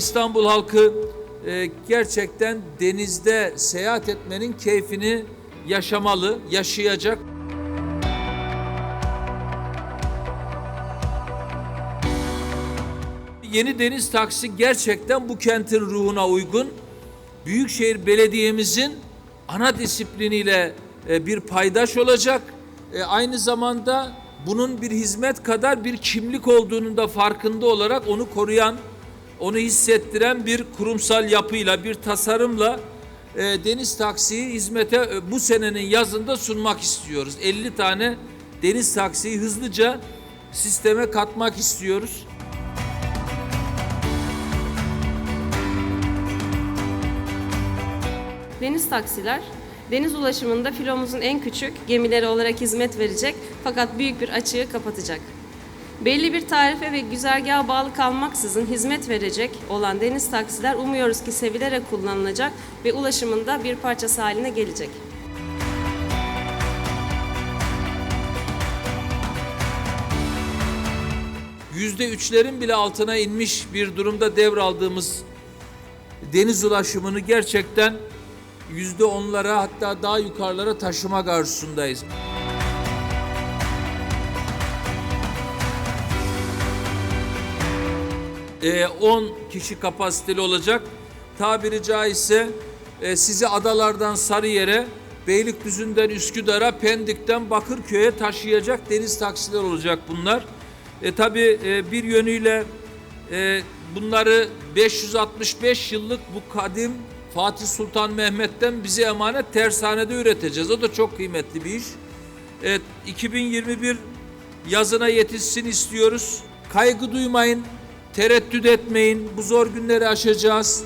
İstanbul halkı e, gerçekten denizde seyahat etmenin keyfini yaşamalı, yaşayacak. Yeni deniz taksi gerçekten bu kentin ruhuna uygun. Büyükşehir Belediye'mizin ana disipliniyle e, bir paydaş olacak. E, Aynı zamanda bunun bir hizmet kadar bir kimlik olduğunun da farkında olarak onu koruyan, onu hissettiren bir kurumsal yapıyla, bir tasarımla e, deniz taksiyi hizmete e, bu senenin yazında sunmak istiyoruz. 50 tane deniz taksiyi hızlıca sisteme katmak istiyoruz. Deniz taksiler deniz ulaşımında filomuzun en küçük gemileri olarak hizmet verecek fakat büyük bir açığı kapatacak. Belli bir tarife ve güzergaha bağlı kalmaksızın hizmet verecek olan deniz taksiler umuyoruz ki sevilerek kullanılacak ve ulaşımında bir parçası haline gelecek. yüzde üçlerin bile altına inmiş bir durumda devraldığımız deniz ulaşımını gerçekten yüzde onlara hatta daha yukarılara taşıma arzusundayız. 10 kişi kapasiteli olacak. Tabiri caizse e, sizi adalardan Sarıyer'e, Beylikdüzü'nden Üsküdar'a, Pendik'ten Bakırköy'e taşıyacak deniz taksiler olacak bunlar. E, tabii e, bir yönüyle e, bunları 565 yıllık bu kadim Fatih Sultan Mehmet'ten bize emanet tersanede üreteceğiz. O da çok kıymetli bir iş. Evet, 2021 yazına yetişsin istiyoruz. Kaygı duymayın, tereddüt etmeyin. Bu zor günleri aşacağız.